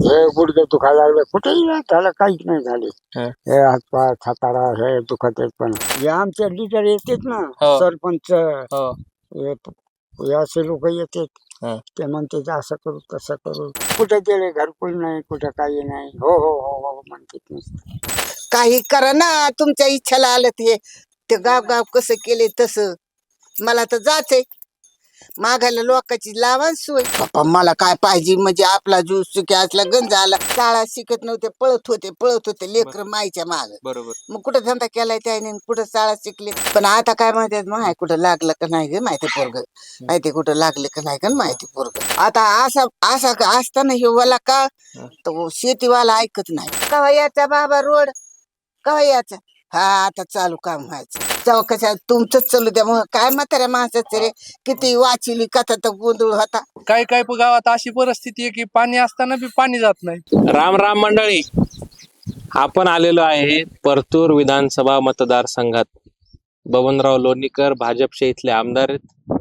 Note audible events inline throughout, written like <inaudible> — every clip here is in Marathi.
हे गुडघे दुखायला लागले. कुठेही नाही त्याला काहीच नाही झाले. हा. हे हातपाय सातारा हे दुखत आहेत पण. हे आमचे लिडर येतात ना हो. सरपंच. हो. हे प- हे असे लोक हा. येतात ते म्हणते असं करू तसं करू. कुठे गेले? घरकुल नाही कुठे काही नाही. हो हो हो हो म्हणतात नुसतं. काही करा ना तुमच्या इच्छाला आलं ते. ते गाव गाव कसं केले तसं. मला तर जायचंय. मागायला लोकांची लावा सोय. बाप्पा मला काय पाहिजे? म्हणजे आपला ज्यूस सुकी असला गंज आला. शाळा शिकत नव्हते पळत होते पळत होते. लेकर माईच्या माग. बरोबर. मग कुठं धंदा केलाय त्याने कुठं शाळा शिकले? पण आता काय माहिती माहिती कुठं लागलं का नाही ग माहिती पोरग? माहिती कुठं लागलं का नाही का माहिती पोरग? आता असा असा असताना हे वाला का तो शेतीवाला ऐकत नाही. कवा याचा बाबा रोड? कवा याचा? हा आता चालू काम व्हायचं. तेव्हा कशा तुमचंच चालू द्या. मग काय म्हाताऱ्या माणसाचं रे? किती वाचिली कथा तर गोंधळ होता. काही काही गावात अशी परिस्थिती आहे की पाणी असताना बी पाणी जात नाही. राम राम मंडळी. आपण आलेलो आहे परतूर विधानसभा मतदारसंघात. बबनराव लोणीकर भाजपचे इथले आमदार आहेत.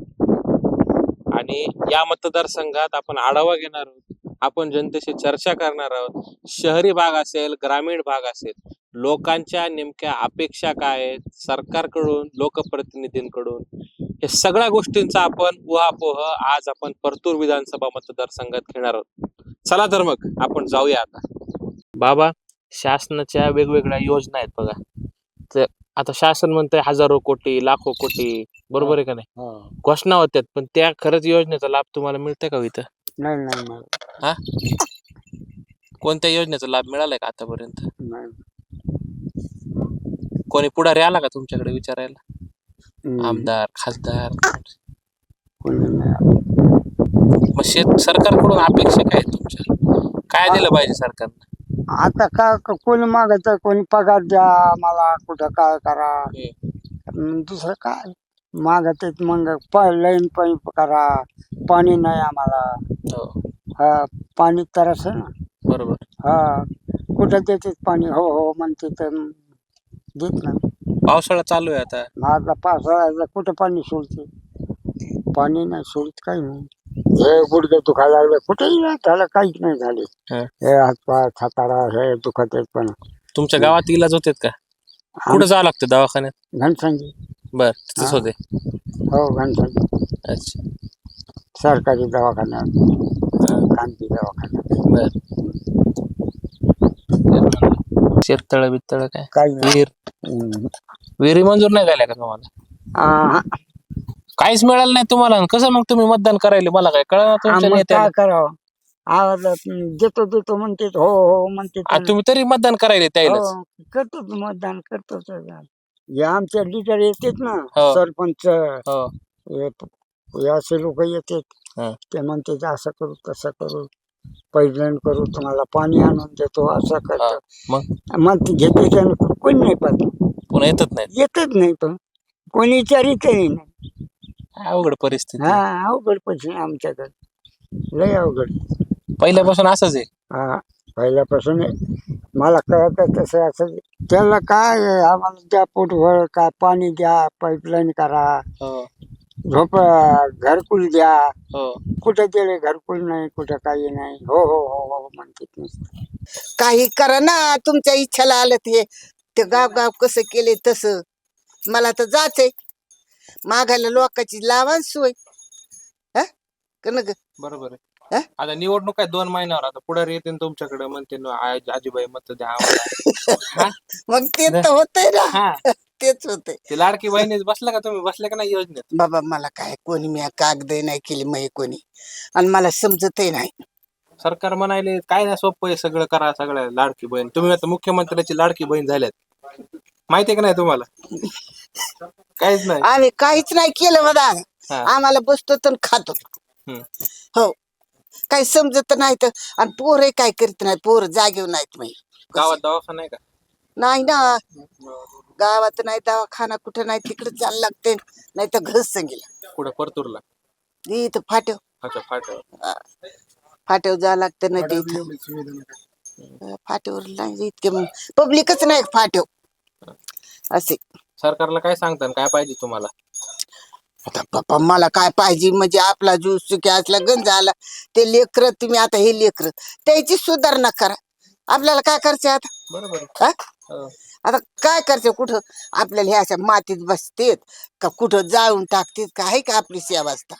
आणि या मतदारसंघात आपण आढावा घेणार आहोत. आपण जनतेशी चर्चा करणार आहोत. शहरी भाग असेल ग्रामीण भाग असेल लोकांच्या नेमक्या अपेक्षा काय आहेत? सरकारकडून लोकप्रतिनिधींकडून? हे सगळ्या गोष्टींचा आपण उहापोह आज आपण परतूर विधानसभा मतदारसंघात घेणार आहोत. चला तर मग आपण जाऊया आता. बाबा शासनाच्या वेगवेगळ्या योजना आहेत बघा. तर आता शासन म्हणतंय हजारो कोटी लाखो कोटी. बरोबर आहे का नाही? हो. घोषणा होत्यात पण त्या खरंच योजनेचा लाभ तुम्हाला मिळतोय का हो इथं? नाही नाही मला कोणत्या योजनेचा लाभ मिळालाय का आतापर्यंत? नाही. कोणी पुढारी आला का तुमच्याकडे विचारायला. आमदार खासदार? मग शेत सरकारकडून अपेक्षा काय आहेत तुमच्या? काय दिलं पाहिजे सरकारनं? आता का क- कोणी मागत कोणी पगार द्या मला कुठं काय करा? दुसरं काय? मागत आहेत मग प लाईन पण करा. पाणी नाही आम्हाला. हो. हा पाणी तरस ना. बरोबर. हा कुठं देतात पाणी? हो हो म्हणते तर देत नाही पावसाळा चालू आहे आता. माझा पावसाळ्याला कुठं पाणी सोडते? पाणी नाही सोडत काही नाही. हे गुडघे दुखायला लागले. कुठेही नाही त्याला काहीच नाही झाले. हा. हे हातपाय सातारा हे दुखत आहेत पण. तुमच्या गावात इलाज होतेत का? कुठं जावं लागतं दवाखान्यात? घनसंगी बर तिथंच हा. होते. हो घनसंगी अच्छा. सरकारी दवाखान्यात. कांती दवाखान्यात. बर. शेरतळ बिरतळ काय? काही नाही. विहीर. विहिरी मंजूर नाही झाल्या का तुम्हाला? काहीच मिळालं नाही तुम्हाला. आणि कसं मग तुम्ही मतदान करायला? मला काय कळलं तुमच्या मग नेत्याला? काय करावं? आवाज देतो देतो म्हणते हो हो म्हणते आ, तुम्ही. तरी मतदान करायला त्यालाच हो, करतो मतदान करतो हे आमचे लिडर येतात ना हो. सरपंच. हो. हे प- हे असे लोक येतात. हा. ते म्हणते असं करू तसं करू. पैजण करू तुम्हाला पाणी आणून देतो असं करतो. मग? मग ते घेते त्यानं कोणी नाही पाहत. पुन्हा येतच नाही येतच नाही पण कोणी विचारितही नाही. अवघड परिस्थिती. हा अवघड पैसे आमच्याकडे. लय अवघड. पहिल्यापासून असंच आहे? हा पहिल्यापासून. मला कळत तसं असं. त्याला काय आम्हाला द्या पोटभर काय पाणी द्या पाईपलाईन करा. हो. झोप घरकुल द्या. हो. कुठे गेले घरकुल नाही कुठं काही नाही. हो हो हो हो म्हणते नुसतं. काही करा ना तुमच्या इच्छाला आलं ते. ते गाव गाव कसं केले तसं. मला तर जायचंय. मागायला लोकांची लावा सोय. हा? का न ग? बरोबर हा? आहे आता निवडणूक आहे दोन महिन्यावर. आता पुढे येते तुमच्याकडे म्हणते ना, आ- आजीबाई मत द्या आम्हाला. हा? <laughs> मग ते तर होतंय ना. हा. तेच होतंय. ते लाडकी बहिणी बसला का तुम्ही? बसले का नाही योजनेत? बाबा मला काय कोणी मी कागद नाही केली मग कोणी. आणि मला समजतही नाही. सरकार म्हणाले काय नाही सोपं आहे सगळं करा सगळं लाडकी बहीण. तुम्ही आता मुख्यमंत्र्याची लाडकी बहीण झाल्यात. माहितीये का नाही तुम्हाला? काहीच नाही. आम्ही काहीच नाही केलं बघा. हा. आम्हाला बसतो तर खातो. हम्म. हो. काही समजत नाही तर आणि पोर काय करीत नाही पोर जागेव नाहीत मग गावात दवाखाना आहे का? नाही ना. गावात नाही दवाखाना कुठं नाही तिकडे जायला लागते नाही तर घर संगीला. कुठं? परतूरला? इथं फाट्याव अच्छा फाट्यावर. फाट्यावर जावं लागतं नाही तर इथं. फाट्यावर नाही इतके पब्लिकच नाही फाट्याव असे. सरकारला काय सांगता काय पाहिजे तुम्हाला? आता पप्पा मला काय पाहिजे? म्हणजे आपला जीव सुखी असला गंज झाला ते लेकर तुम्ही आता हे लेकर त्याची सुधारणा करा. आपल्याला काय करायचं आता? बरोबर हा? आता काय करायचं? कुठं आपल्याला हे अशा मातीत बसतेत का कुठं जाळून टाकतेत का? आहे का आपली सेवास्ता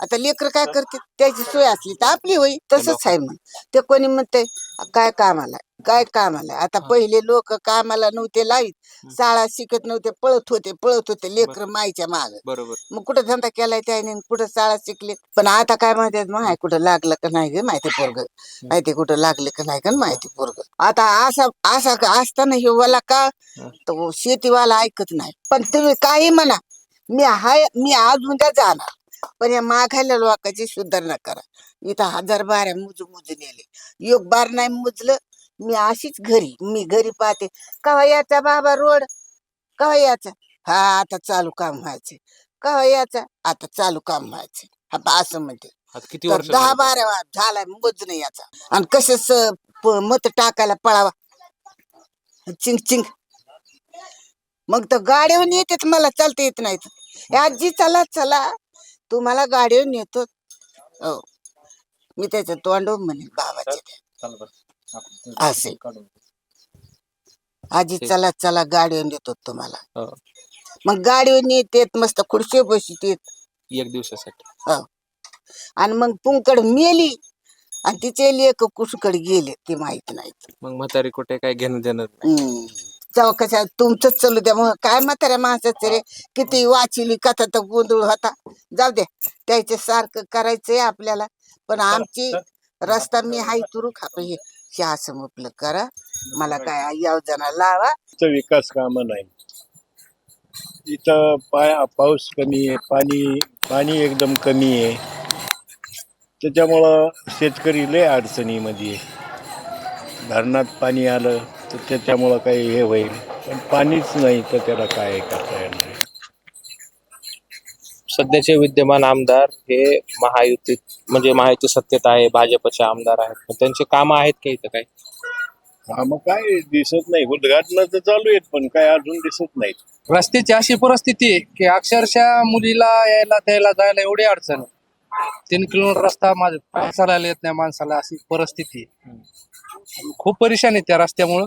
आता लेकर काय करते त्याची सोय असली तर आपली होई तसंच आहे मग. ते कोणी म्हणते काय कामाला काय कामाला आता पहिले लोक कामाला नव्हते लाईत. शाळा शिकत नव्हते पळत होते पळत होते लेकर माईच्या माग. बरोबर. मग कुठं धंदा केलाय त्याने कुठं शाळा शिकले? पण आता काय माहिती माय कुठं लागलं का नाही ग माहिती पोरग? माहिती कुठं लागलं का नाही का माहिती पोरग? आता असा असा असताना हे वाला का? तो शेतीवाला ऐकत नाही. पण तुम्ही काही म्हणा. मी हाय मी अजून त्या जाणार. पण या मागायला लोकांची सुधारणा करा. इथं हजार बाऱ्या मुजू मुजू नेले. योग बार नाही मुजलं मी अशीच घरी मी घरी पाहते. कवा याचा बाबा रोड? कवा याचा? हा आता चालू काम व्हायचे. कवा याचा? आता चालू काम व्हायचे. हा बा असं म्हणते. आता किती तर वर्ष दहा झाली? बारा वा- झालाय मोज नाही याचा. आणि कसं मत टाकायला पळावा? चिंग चिंग. मग तर गाडीवर येतात मला चालता येत नाहीत. हे आजी चला चला. तुम्हाला गाडीवर नेतो हो. मी त्याच्या तोंडवर म्हणेन बाबाचे. असे. आजी. चला चला गाडीवर नेतो तुम्हाला. हो. मग गाडीवर नेतेत मस्त खुर्शी बसतेत एक दिवसासाठी. आणि मग पुंकड मेली. आणि तिचे लेख कुसकड गेले ते माहीत नाहीत. मग म्हातारी कुठे काय घेणं देणं नाही. हम्म. तेव्हा कशा तुमचंच चालू द्या. मग काय म्हाताऱ्या माणसाचं रे? किती वाचिली कथा तर गोंधळ होता. जाऊ दे. त्याच्या सारखं करायचंय आपल्याला. पण आमची रस्ता मी हाय तुरू खाप हे असं म्हटलं करा. मला काय योजना लावा. विकास कामं नाही. इथं पाय पाऊस कमी आहे. पाणी पाणी एकदम कमी आहे. त्याच्यामुळं शेतकरी लय अडचणीमध्ये आहे. धरणात पाणी आलं. तर त्याच्यामुळं काही हे होईल. पण पाणीच नाही तर त्याला काय करता येणार. सध्याचे विद्यमान आमदार हे महायुतीत म्हणजे महायुती सत्तेत आहे भाजपचे आमदार आहेत. पण त्यांचे काम आहेत का इथं काय हा मग काय दिसत नाही. उद्घाटन तर चालू आहेत पण काय अजून दिसत नाहीत. रस्त्याची अशी परिस्थिती आहे की अक्षरशः मुलीला यायला त्याला जायला एवढी अडचण आहे. तीन किलोमीटर रस्ता माझ्या पाय चालायला येत नाही माणसाला अशी परिस्थिती आहे. खूप परेशान आहे त्या रस्त्यामुळं.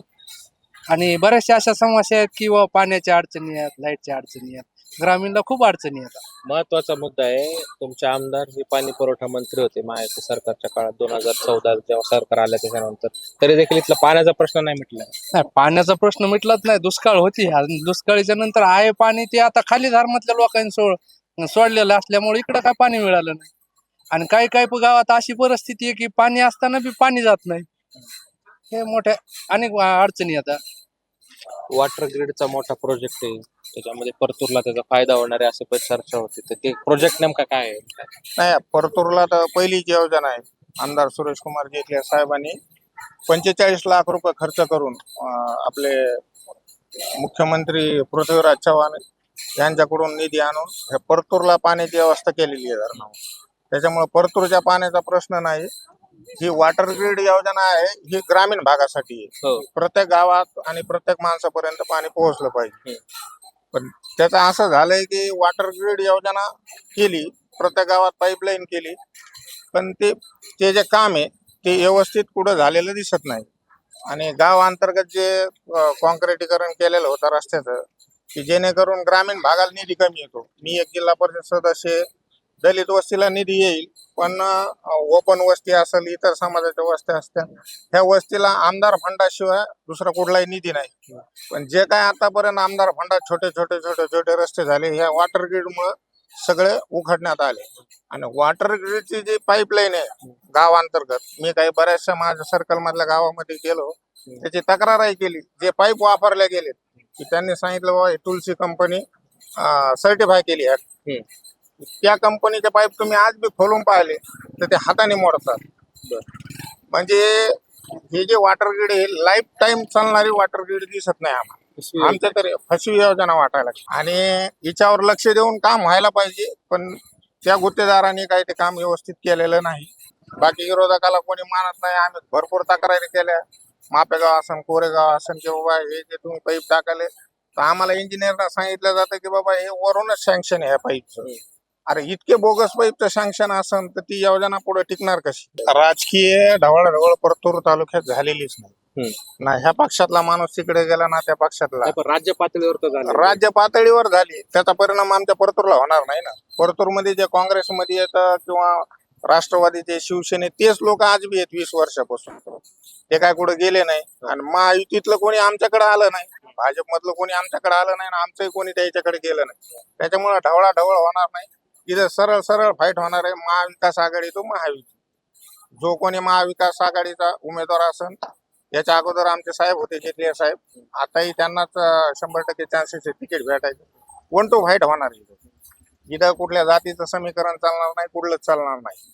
आणि बऱ्याचशा अशा समस्या आहेत किंवा पाण्याच्या अडचणी आहेत लाईटच्या अडचणी आहेत ग्रामीणला खूप अडचणी आहेत महत्त्वाचा मुद्दा आहे तुमचे आमदार हे पाणी पुरवठा मंत्री होते महायुती सरकारच्या काळात. दोन हजार चौदा जेव्हा सरकार आलं त्याच्यानंतर तरी देखील इथला पाण्याचा प्रश्न नाही मिटला. नाही पाण्याचा प्रश्न मिटलाच नाही दुष्काळ होती. दुष्काळीच्या नंतर आहे पाणी ते आता खाली धर्मातल्या लोकांनी सोड सोडलेलं असल्यामुळे इकडं काय पाणी मिळालं नाही. आणि काही काही गावात अशी परिस्थिती आहे की पाणी असताना बी पाणी जात नाही. हे मोठ्या अनेक अडचणी आता वॉटर ग्रीडचा मोठा प्रोजेक्ट आहे. त्याच्यामध्ये परतूरला त्याचा फायदा होणार आहे असं पण चर्चा होती. तर ते प्रोजेक्ट नेमका काय आहे? नाही परतूरला तर पहिलीच योजना आहे. आमदार सुरेश कुमार जेटले साहेबांनी पंचेचाळीस लाख रुपये खर्च करून अं, आपले मुख्यमंत्री पृथ्वीराज चव्हाण यांच्याकडून निधी आणून हे परतूरला पाण्याची व्यवस्था केलेली आहे धरणावर. त्याच्यामुळे परतूरच्या पाण्याचा प्रश्न नाही. ही वॉटर ग्रीड योजना आहे ही ग्रामीण भागासाठी आहे. हो. प्रत्येक गावात आणि प्रत्येक माणसापर्यंत पाणी पोहोचलं पाहिजे. पण त्याचं असं झालंय की वॉटर ग्रीड योजना केली प्रत्येक गावात पाईपलाईन केली पण ते ते जे काम आहे ते व्यवस्थित कुठं झालेलं दिसत नाही. आणि गाव अंतर्गत जे कॉन्क्रिटीकरण केलेलं होतं रस्त्याचं की जेणेकरून ग्रामीण भागाला निधी कमी येतो. मी एक जिल्हा परिषद सदस्य. दलित वस्तीला निधी येईल पण ओपन वस्ती असेल इतर समाजाच्या वस्त्या असत्या ह्या वस्तीला आमदार फंडाशिवाय दुसरा कुठलाही निधी नाही. पण जे काय आतापर्यंत आमदार फंडात छोटे छोटे छोटे छोटे रस्ते झाले ह्या वॉटर ग्रीडमुळे सगळे उघडण्यात आले. आणि वॉटर ग्रीडची जी पाईपलाईन आहे गावांतर्गत मी काही बऱ्याचशा माझ्या सर्कल मधल्या गावामध्ये गेलो त्याची तक्रारही केली. जे पाईप वापरले गेले की त्यांनी सांगितलं बाबा तुलसी कंपनी सर्टिफाय केली आहे. त्या कंपनीचे पाईप तुम्ही आज बी खोलून पाहिले तर ते हाताने मोडतात. म्हणजे हे जे वॉटर ग्रीड आहे लाईफ टाईम चालणारी वॉटर ग्रीड दिसत नाही आम्हाला. आमच्या तरी फसवी योजना वाटायला. आणि हिच्यावर लक्ष देऊन काम व्हायला पाहिजे पण त्या गुत्तेदारांनी काही ते काम व्यवस्थित केलेलं नाही. बाकी विरोधकाला कोणी मानत नाही आम्ही भरपूर तक्रारी केल्या. मापेगाव असन कोरेगाव असन की बाबा हे जे तुम्ही पाईप टाकाले तर आम्हाला इंजिनियरला सांगितलं जातं की बाबा हे वरूनच सँक्शन आहे पाईपचं. अरे इतके बोगस पाईपचं सँक्शन असन तर ती योजना पुढे टिकणार कशी? राजकीय ढवळाढवळ परतूर तालुक्यात झालेलीच नाही. ना ह्या पक्षातला माणूस तिकडे गेला ना त्या पक्षातला. राज्य पातळीवर तर झालं. राज्य पातळीवर झाली. त्याचा परिणाम आमच्या परतूरला होणार नाही ना. परतूरमध्ये जे काँग्रेसमध्ये येतं किंवा राष्ट्रवादीचे शिवसेने तेच लोक आज बी आहेत वीस वर्षापासून. ते काय कुठे गेले नाही. आणि महायुतीतलं कोणी आमच्याकडे आलं नाही. भाजपमधलं कोणी आमच्याकडे आलं नाही आणि आमचंही कोणी त्याच्याकडे गेलं नाही. त्याच्यामुळे ढवळा ढवळ होणार नाही. इथं सरळ सरळ फाईट होणार आहे. महाविकास आघाडी तो महायुती जो कोणी महाविकास आघाडीचा उमेदवार असेल याच्या अगोदर आमचे साहेब होते जेटली साहेब. आताही त्यांनाच शंभर टक्के चान्सेस आहे तिकीट भेटायचे. वन टू फाईट होणार इथं. इथं कुठल्या जातीचं समीकरण चालणार नाही कुठलंच चालणार नाही.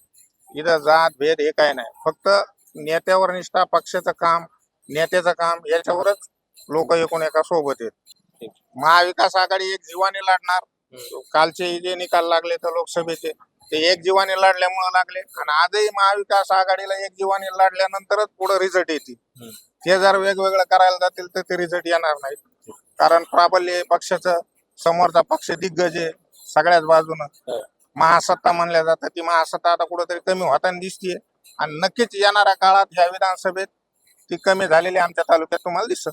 इथं जात भेद हे काय नाही. फक्त नेत्यावर निष्ठा पक्षाचं काम नेत्याचं काम याच्यावरच लोक एकूण एका सोबत आहेत. महाविकास आघाडी एक जीवाने लढणार. कालचे जे निकाल लागले तर लोकसभेचे ते एक जीवाने लढल्यामुळे लागले. आणि आजही महाविकास आघाडीला एक जीवाने लढल्यानंतरच पुढे रिझल्ट येतील. ते जर वेगवेगळं करायला जातील तर ते रिझल्ट येणार नाहीत. कारण प्राबल्य पक्षाचं समोरचा पक्ष दिग्गज आहे सगळ्याच बाजूनं. महासत्ता म्हणल्या जातं ती महासत्ता आता कुठेतरी कमी होताना दिसतीये. आणि नक्कीच येणाऱ्या काळात ह्या विधानसभेत ती कमी झालेली आमच्या तालुक्यात तुम्हाला दिसत.